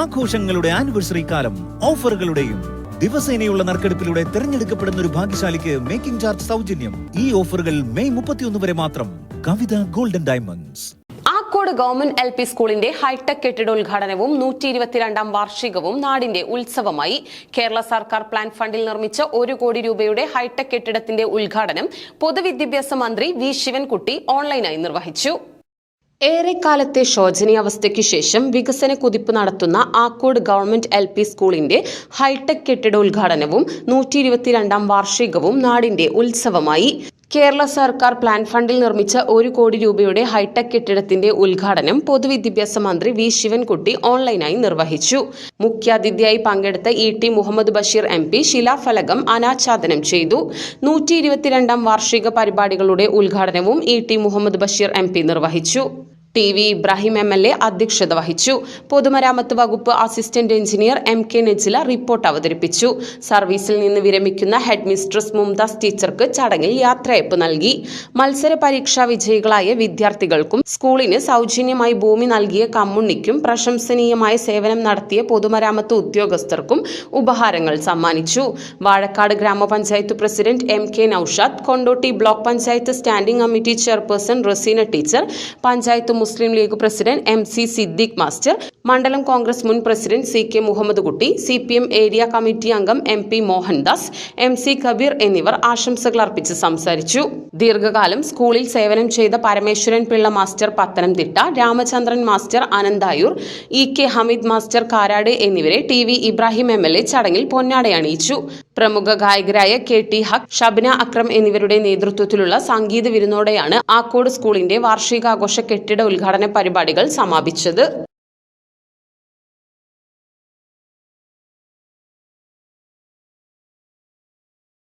ആഘോഷങ്ങളുടെ ആനിവേഴ്സറി കാലം ഓഫറുകളുടെയും ദിവസേനയുള്ള നറുക്കെടുപ്പിലൂടെ തിരഞ്ഞെടുക്കപ്പെടുന്ന ഒരു ഭാഗ്യശാലിക്ക് മേക്കിംഗ് ചാർജ് സൗജന്യം. ഈ ഓഫറുകൾ മെയ് മുപ്പത്തിയൊന്ന് വരെ മാത്രം. Kavitha golden diamonds. Akkode government L P സ്കൂളിന്റെ ഹൈടെക് കെട്ടിട ഉദ്ഘാടനവും നൂറ്റി ഇരുപത്തിരണ്ടാം വാർഷികവും നാടിന്റെ ഉത്സവമായി കേരള സർക്കാർ പ്ലാൻ ഫണ്ടിൽ നിർമ്മിച്ച ഒരു കോടി രൂപയുടെ ഹൈടെക് കെട്ടിടത്തിന്റെ ഉദ്ഘാടനം പൊതുവിദ്യാഭ്യാസ മന്ത്രി വി ശിവൻകുട്ടി ഓൺലൈനായി നിർവഹിച്ചു. ഏറെക്കാലത്തെ ശോചനീയാവസ്ഥയ്ക്ക് ശേഷം വികസന കുതിപ്പ് നടത്തുന്ന ആക്കോട് ഗവൺമെന്റ് എൽ പി സ്കൂളിന്റെ ഹൈടെക് കെട്ടിട ഉദ്ഘാടനവും നൂറ്റി ഇരുപത്തിരണ്ടാം വാർഷികവും നാടിന്റെ ഉത്സവമായി. കേരള സർക്കാർ പ്ലാൻ ഫണ്ടിൽ നിർമ്മിച്ച ഒരു കോടി രൂപയുടെ ഹൈടെക് കെട്ടിടത്തിന്റെ ഉദ്ഘാടനം പൊതുവിദ്യാഭ്യാസ മന്ത്രി വി ശിവൻകുട്ടി ഓൺലൈനായി നിർവഹിച്ചു. മുഖ്യാതിഥിയായി പങ്കെടുത്ത E T Muhammad Basheer M P ശിലാഫലകം അനാച്ഛാദനം ചെയ്തു. നൂറ്റി ഇരുപത്തിരണ്ടാം വാർഷിക പരിപാടികളുടെ ഉദ്ഘാടനവും E T Muhammad Basheer M നിർവഹിച്ചു. T V Ibrahim M L A അധ്യക്ഷത വഹിച്ചു. പൊതുമരാമത്ത് വകുപ്പ് assistant engineer M K Nejila report അവതരിപ്പിച്ചു. സർവീസിൽ നിന്ന് വിരമിക്കുന്ന ഹെഡ് മിസ്ട്രസ് മുംതാസ് ടീച്ചർക്ക് ചടങ്ങിൽ യാത്രയപ്പ് നൽകി. മത്സര പരീക്ഷാ വിജയികളായ വിദ്യാർത്ഥികൾക്കും സ്കൂളിന് സൗജന്യമായി ഭൂമി നൽകിയ കമ്മുണ്ണിക്കും പ്രശംസനീയമായ സേവനം നടത്തിയ പൊതുമരാമത്ത് ഉദ്യോഗസ്ഥർക്കും ഉപഹാരങ്ങൾ സമ്മാനിച്ചു. വാഴക്കാട് ഗ്രാമപഞ്ചായത്ത് president M K Noushad Kondotty block panchayat standing committee chairperson Raseena teacher panchayat Muslim League president M C Siddique master മണ്ഡലം കോൺഗ്രസ് മുൻ president C K Muhammad Kutty C P M area committee അംഗം M P Mohandas M C Kabeer എന്നിവർ ആശംസകൾ അർപ്പിച്ച് സംസാരിച്ചു. ദീർഘകാലം സ്കൂളിൽ സേവനം ചെയ്ത Parameswaran Pillai master Pathanamthitta Ramachandran master Ananthayur E K Hameed master Karad എന്നിവരെ T V Ibrahim M L A ചടങ്ങിൽ പൊന്നാടയണിയിച്ചു പ്രമുഖ ഗായകരായ കെ ടി ഹക് ഷബ്ന അക്രം എന്നിവരുടെ നേതൃത്വത്തിലുള്ള സംഗീത വിരുന്നോടെയാണ് ആക്കോട് സ്കൂളിന്റെ വാർഷികാഘോഷ കെട്ടിട ഉദ്ഘാടന പരിപാടികൾ സമാപിച്ചത്.